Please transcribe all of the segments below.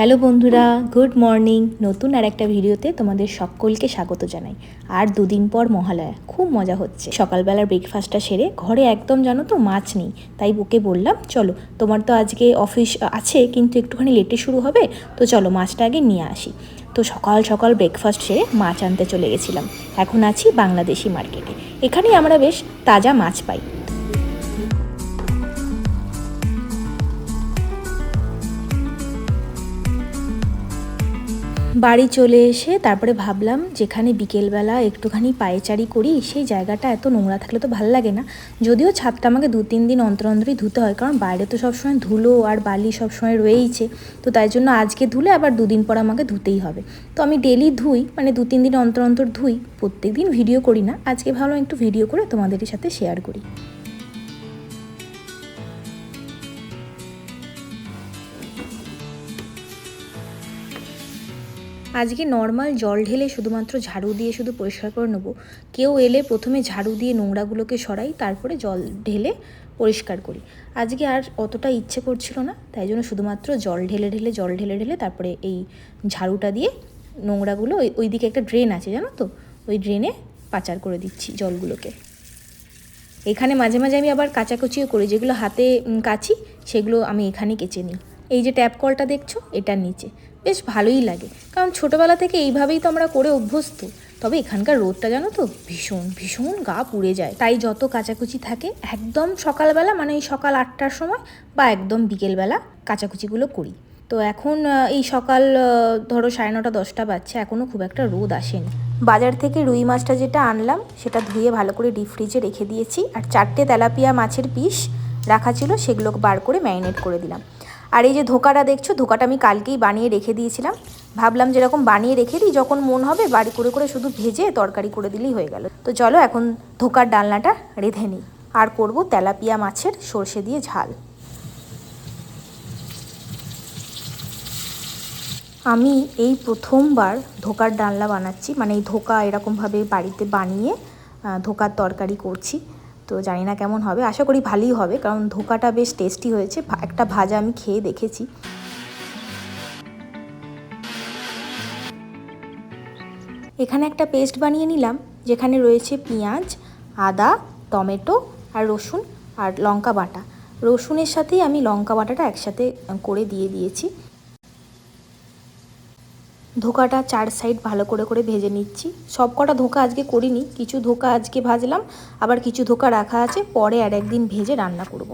Hello বন্ধুরা, good morning. নতুন আর একটা ভিডিওতে তোমাদের সকলকে স্বাগত জানাই। আর দুদিন পর মহালয়া, খুব মজা হচ্ছে। সকালবেলার ব্রেকফাস্টটা সেরে ঘরে একদম জানো তো মাছ নেই, তাই বুকে বললাম, চলো, তোমার তো আজকে অফিস আছে, কিন্তু একটুখানি লেটে শুরু হবে, তো চলো মাছটা আগে নিয়ে আসি। তো সকাল সকাল ব্রেকফাস্ট সেরে মাছ আনতে চলে গেছিলাম। এখন আছি বাংলাদেশি মার্কেটে এখানেই আমরা বেশ তাজা মাছ পাই। বাড়ি চলে এসে তারপরে ভাবলাম যেখানে বিকেলবেলা একটুখানি পায়েচারি করি, সেই জায়গাটা এত নোংরা থাকলে তো ভালো লাগে না। যদিও ছাদটা আমাকে দু তিন দিন অন্তর অন্তরই ধুতে হয়, কারণ বাইরে তো সবসময় ধুলো আর বালি সবসময় রয়েইছে। তো তাই জন্য আজকে ধুলে আবার দুদিন পর আমাকে ধুতেই হবে। তো আমি ডেলি ধুই মানে দু তিন দিন অন্তর অন্তর ধুই প্রত্যেক দিন ভিডিও করি না। আজকে ভাবলাম একটু ভিডিও করে তোমাদের সাথে শেয়ার করি। আজকে নর্মাল জল ঢেলে শুধুমাত্র ঝাড়ু দিয়ে শুধু পরিষ্কার করে নেব। কেউ এলে প্রথমে ঝাড়ু দিয়ে নোংরাগুলোকে সরাই, তারপরে জল ঢেলে পরিষ্কার করি। আজকে আর অতটা ইচ্ছে করছিল না, তাই জন্য শুধুমাত্র জল ঢেলে ঢেলে, জল ঢেলে ঢেলে তারপরে এই ঝাড়ুটা দিয়ে নোংরাগুলো ওই ওই দিকে একটা ড্রেন আছে, জানো তো? ওই ড্রেনে পাচার করে দিচ্ছি জলগুলোকে। এখানে মাঝে মাঝে আমি আবার কাচাকুচিও করি, যেগুলো হাতে কাচি, সেগুলো আমি এখানে কেচে নিই। এই যে ট্যাপ কলটা দেখছ এটার নিচে। বেশ ভালোই লাগে। কারণ ছোটোবেলা থেকে এইভাবেই তো আমরা করে অভ্যস্ত। তবে এখানকার রোদটা জানো তো ভীষণ ভীষণ গা পুড়ে যায়। তাই যত কাচাকুচি থাকে, একদম সকালবেলা মানে এই সকাল আটটার সময় বা একদম বিকেলবেলা কাচাকুচিগুলো করি। তো এখন এই সকাল ধরো সাড়ে নটা, দশটা বাজছে এখনও খুব একটা রোদ আসেনি। বাজার থেকে রুই মাছটা যেটা আনলাম, সেটা ধুয়ে ভালো করে ডিপ ফ্রিজে রেখে দিয়েছি। আর চারটে তেলাপিয়া মাছের পিস রাখা ছিল সেগুলো বার করে ম্যারিনেট করে দিলাম। আর এই যে ধোকাটা দেখছ, ধোকাটা আমি কালকেই বানিয়ে রেখে দিয়েছিলাম। ভাবলাম যেরকম বানিয়ে রেখে দিই, যখন মন হবে বাড়ি করে করে শুধু ভেজে তরকারি করে দিলেই হয়ে গেল। তো চলো এখন ধোকার ডালনাটা রেঁধে নিই। আর করব তেলাপিয়া মাছের সর্ষে দিয়ে ঝাল। আমি এই প্রথমবার ধোকার ডালনা বানাচ্ছি মানে এই ধোকা এরকমভাবে বাড়িতে বানিয়ে ধোকার তরকারি করছি। তো জানি না কেমন হবে। আশা করি ভালোই হবে, কারণ ধোকাটা বেশ টেস্টি হয়েছে। একটা ভাজা আমি খেয়ে দেখেছি। এখানে একটা পেস্ট বানিয়ে নিলাম, যেখানে রয়েছে পেঁয়াজ, আদা, টমেটো আর রসুন আর লঙ্কা বাটা। রসুনের সাথেই আমি লঙ্কা বাটাটা একসাথে করে দিয়ে দিয়েছি। ধোকাটা চার সাইড ভালো করে করে ভেজে নিচ্ছি। সব কটা ধোকা আজকে করিনি, কিছু ধোকা আজকে ভাজলাম, আবার কিছু ধোকা রাখা আছে, পরে আর একদিন ভেজে রান্না করব।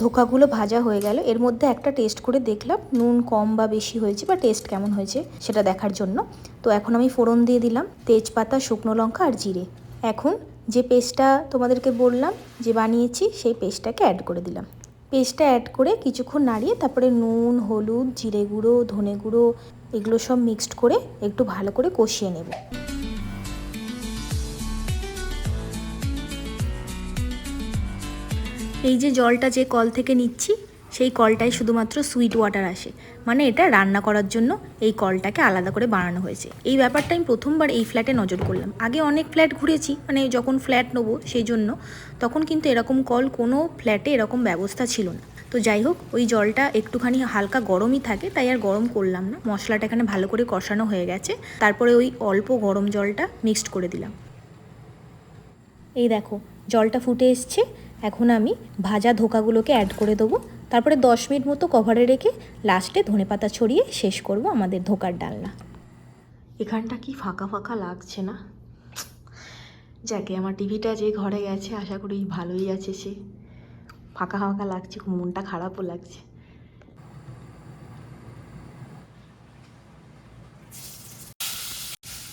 ধোকাগুলো ভাজা হয়ে গেল, এর মধ্যে একটা টেস্ট করে দেখলাম, নুন কম বা বেশি হয়েছে বা টেস্ট কেমন হয়েছে সেটা দেখার জন্য। তো এখন আমি ফোড়ন দিয়ে দিলাম, তেজপাতা, শুকনো লঙ্কা আর জিরে। এখন যে পেস্টটা তোমাদেরকে বললাম, যে বানিয়েছি, সেই পেস্টটাকে অ্যাড করে দিলাম। পেস্টটা অ্যাড করে কিছুক্ষণ নাড়িয়ে তারপরে নুন, হলুদ, জিরে গুঁড়ো, ধনে গুঁড়ো এগুলো সব মিক্সড করে একটু ভালো করে কষিয়ে নেব। এই যে জলটা যে কল থেকে নিচ্ছি সেই কলটায় শুধুমাত্র সুইট ওয়াটার আসে। মানে এটা রান্না করার জন্য এই কলটাকে আলাদা করে বানানো হয়েছে। এই ব্যাপারটা আমি প্রথমবার এই ফ্ল্যাটে নজর করলাম। আগে অনেক ফ্ল্যাট ঘুরেছি মানে যখন ফ্ল্যাট নেব সেই জন্য, তখন কিন্তু এরকম কল কোনো ফ্ল্যাটে এরকম ব্যবস্থা ছিল না। তো যাই হোক, ওই জলটা একটুখানি হালকা গরমই থাকে, তাই আর গরম করলাম না। মশলাটা এখানে ভালো করে কষানো হয়ে গেছে। তারপরে ওই অল্প গরম জলটা মিক্সড করে দিলাম। এই দেখো, জলটা ফুটে এসছে। এখন আমি ভাজা ধোকাগুলোকে অ্যাড করে দেবো। তারপরে দশ মিনিট মতো কভারে রেখে লাস্টে ধনেপাতা ছড়িয়ে শেষ করব আমাদের ধোকার ডালনা। এখানটা কি ফাঁকা ফাঁকা লাগছে না? যাকে আমার টিভিটা যে ঘরে গেছে আশা করি ভালোই আছে সে। ফাঁকা ফাঁকা লাগছে খুব মনটা খারাপও লাগছে।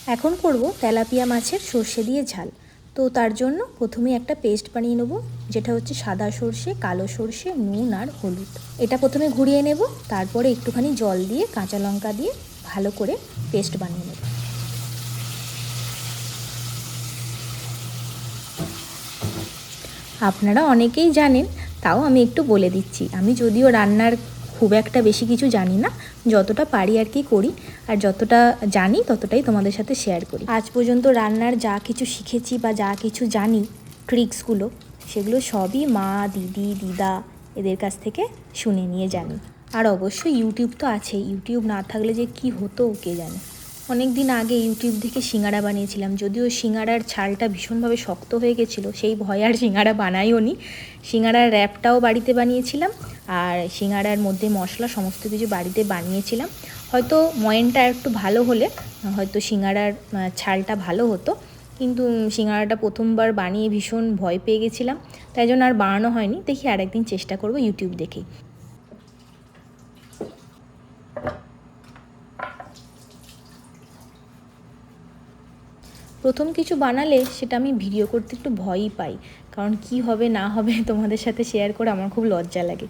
এখন করব তেলাপিয়া মাছের সর্ষে দিয়ে ঝাল। তো তার জন্য প্রথমে একটা পেস্ট বানিয়ে নেব, যেটা হচ্ছে সাদা সর্ষে, কালো সর্ষে, নুন আর হলুদ। এটা প্রথমে ঘুরিয়ে নেব, তারপরে একটুখানি জল দিয়ে, কাঁচা লঙ্কা দিয়ে ভালো করে পেস্ট বানিয়ে নেব। আপনারা অনেকেই জানেন, তাও আমি একটু বলে দিচ্ছি। আমি যদিও রান্নার খুব একটা বেশি কিছু জানি না যতটা পারি আর কি করি, আর যতটা জানি ততটাই তোমাদের সাথে শেয়ার করি। আজ পর্যন্ত রান্নার যা কিছু শিখেছি বা যা কিছু জানি ট্রিক্সগুলো সেগুলো সবই মা, দিদি, দিদা এদের কাছ থেকে শুনে নিয়ে জানি। আর অবশ্যই ইউটিউব তো আছে ইউটিউব না থাকলে যে কি হতো কে জানে। অনেক দিন আগে ইউটিউব থেকে সিঙ্গারা বানিয়েছিলাম, যদিও সিঙ্গারার ছালটা ভীষণভাবে শক্ত হয়ে গেছিল, সেই ভয়ে আর সিঙ্গারা বানাইও নি। সিঙ্গারার র্যাপটাও বাড়িতে বানিয়েছিলাম, আর সিঙ্গারার মধ্যে মশলা সমস্ত কিছু বাড়িতে বানিয়েছিলাম। হয়তো ময়েনটা একটু ভালো হলে, হয়তো সিঙ্গারার ছালটা ভালো হতো, কিন্তু সিঙ্গারাটা প্রথমবার বানিয়ে ভীষণ ভয় পেয়ে গেছিলাম, তাই জন্য আর বানানো হয়নি। দেখি আর একদিন চেষ্টা করব ইউটিউব দেখেই। প্রথম কিছু বানালে সেটা আমি ভিডিও করতে একটু ভয়ই পাই। কারণ কি হবে না হবে তোমাদের সাথে শেয়ার করে আমার খুব লজ্জা লাগে।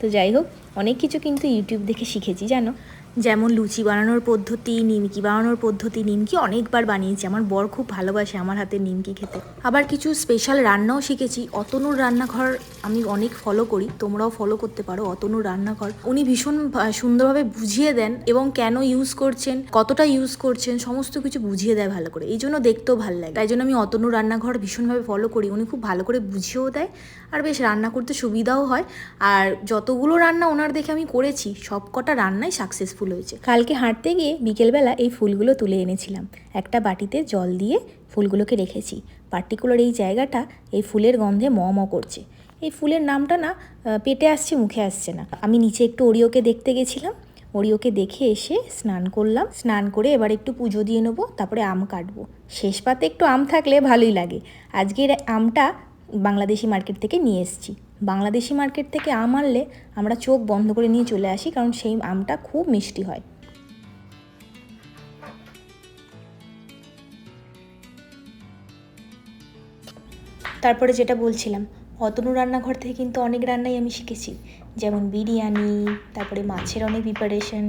তো যাই হোক অনেক কিছু কিন্তু ইউটিউব দেখে শিখেছি, জানো? যেমন লুচি বানানোর পদ্ধতি, নিমকি বানানোর পদ্ধতি, নিমকি অনেকবার বানিয়েছি। আমার বর খুব ভালোবাসে আমার হাতের নিমকি খেতে। আবার কিছু স্পেশাল রান্নাও শিখেছি। অতনুর রান্নাঘর আমি অনেক ফলো করি, তোমরাও ফলো করতে পারো অতনুর রান্নাঘর। উনি ভীষণ সুন্দরভাবে বুঝিয়ে দেন এবং কেন ইউজ করছেন, কতটা ইউজ করছেন, সমস্ত কিছু বুঝিয়ে দেয় ভালো করে। এই জন্য দেখতেও ভালো লাগে। তাই জন্য আমি অতনুর রান্নাঘর ভীষণভাবে ফলো করি। উনি খুব ভালো করে বুঝিয়েও দেয়। আর বেশ রান্না করতে সুবিধাও হয়। আর যতগুলো রান্না ওনার দেখে আমি করেছি। সব কটা রান্নাই সাকসেসফুল হয়েছে। কালকে হাঁটতে গিয়ে বিকেলবেলা এই ফুলগুলো তুলে এনেছিলাম। একটা বাটিতে জল দিয়ে ফুলগুলোকে রেখেছি। পার্টিকুলার এই জায়গাটা এই ফুলের গন্ধে ম ম করছে। এই ফুলের নামটা না পেটে আসছে, মুখে আসছে না। আমি নিচে একটু ওরিওকে দেখতে গেছিলাম। ওরিওকে দেখে এসে স্নান করলাম। স্নান করে এবার একটু পুজো দিয়ে নেব, তারপরে আম কাটবো। শেষ পাতে একটু আম থাকলে ভালোই লাগে। আজকের আমটা বাংলাদেশি মার্কেট থেকে নিয়ে এসেছি। বাংলাদেশি মার্কেট থেকে আম আনলে আমরা চোখ বন্ধ করে নিয়ে চলে আসি, কারণ সেই আমটা খুব মিষ্টি হয়। তারপরে যেটা বলছিলাম, অতনু রান্নাঘর থেকে কিন্তু অনেক রান্নাই আমি শিখেছি। যেমন বিরিয়ানি, তারপরে মাছের অনেক প্রিপারেশন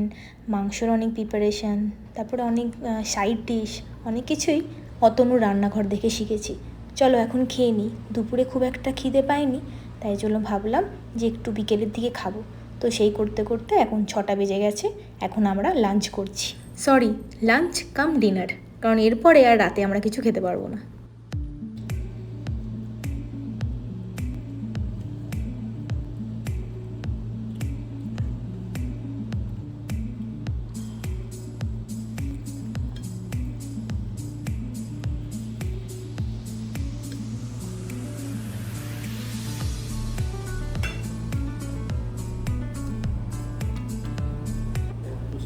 মাংসর অনেক প্রিপারেশন তারপরে অনেক সাইড ডিশ অনেক কিছুই অতনু রান্নাঘর দেখে শিখেছি। চলো এখন খেয়ে নিই। দুপুরে খুব একটা খিদে পাইনি তাই জন্য ভাবলাম যে একটু বিকেলের দিকে খাব। তো সেই করতে করতে এখন ছটা বেজে গেছে, এখন আমরা লাঞ্চ করছি। সরি লাঞ্চ কাম ডিনার কারণ এরপরে আর রাতে আমরা কিছু খেতে পারব না।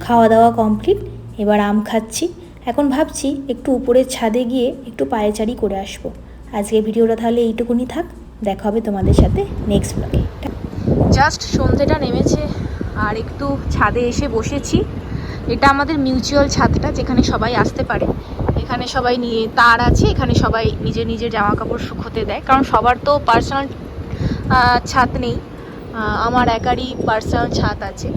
খাওয়া দাওয়া কমপ্লিট এবার আম খাচ্ছি। এখন ভাবছি একটু উপরের ছাদে গিয়ে একটু পায়েচারি করে আসব। আজকে ভিডিওটা তাহলে এইটুকুনি থাক। দেখা হবে তোমাদের সাথে নেক্সট ব্লগে জাস্ট সন্ধেটা নেমেছে, আর একটু ছাদে এসে বসেছি। এটা আমাদের মিউচুয়াল ছাদটা, যেখানে সবাই আসতে পারে। এখানে সবাই নিয়ে, তার আছে, এখানে সবাই নিজের নিজের জামা কাপড় শুকোতে দেয়। কারণ সবার তো পার্সোনাল ছাদ নেই। আমার একারই পার্সোনাল ছাদ আছে।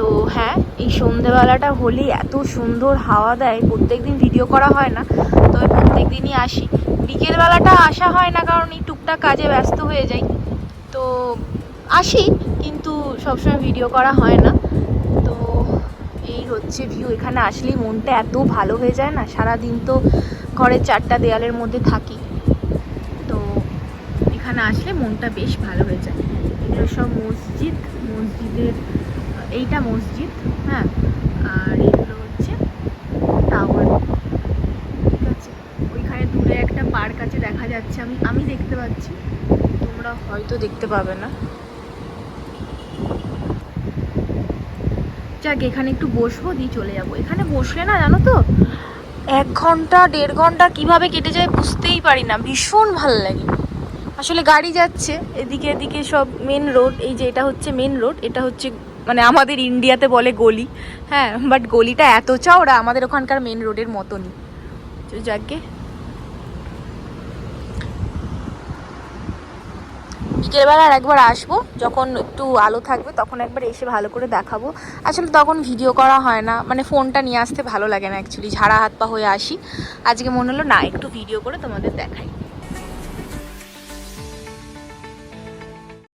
তো হ্যাঁ এই সন্ধেবেলাটা হলেই এত সুন্দর হাওয়া দেয় প্রত্যেক দিন ভিডিও করা হয় না তবে প্রত্যেক দিনই আসি। বিকেলবেলাটা আসা হয় না, কারণ এই টুকটাক কাজে ব্যস্ত হয়ে যাই। তো আসি, কিন্তু সবসময় ভিডিও করা হয় না। তো এই হচ্ছে ভিউ এখানে আসলেই মনটা এত ভালো হয়ে যায় না সারা দিন তো ঘরের চারটা দেয়ালের মধ্যে থাকি। তো এখানে আসলে মনটা বেশ ভালো হয়ে যায়। এগুলো সব মসজিদ, মসজিদের এইটা মসজিদ হ্যাঁ? আর এগুলো হচ্ছে টাওয়ার ঠিক আছে? ওইখানে দূরে একটা পার্ক আছে, দেখা যাচ্ছে আমি আমি দেখতে পাচ্ছি। তোমরা হয়তো দেখতে পাবে না। যাক, এখানে একটু বসবো, দিয়ে চলে যাব। এখানে বসলে না, জানো তো, এক ঘণ্টা, দেড় ঘণ্টা কীভাবে কেটে যায় বুঝতেই পারি না। ভীষণ ভালো লাগে। আসলে গাড়ি যাচ্ছে, এদিকে এদিকে সব মেন রোড এই যে এটা হচ্ছে মেন রোড এটা হচ্ছে মানে আমাদের ইন্ডিয়াতে বলে গলি। হ্যাঁ বাট গলিটা এত চওড়া, আমাদের ওখানকার মেন রোডের মতনই। যাকে বিকেলবেলা আর একবার আসব, যখন একটু আলো থাকবে, তখন একবার এসে ভালো করে দেখাবো। আসলে তখন ভিডিও করা হয় না মানে ফোনটা নিয়ে আসতে ভালো লাগে না অ্যাকচুয়ালি ঝাড়া হাত পা হয়ে আসি। আজকে মনে হলো না, একটু ভিডিও করে তোমাদের দেখাই।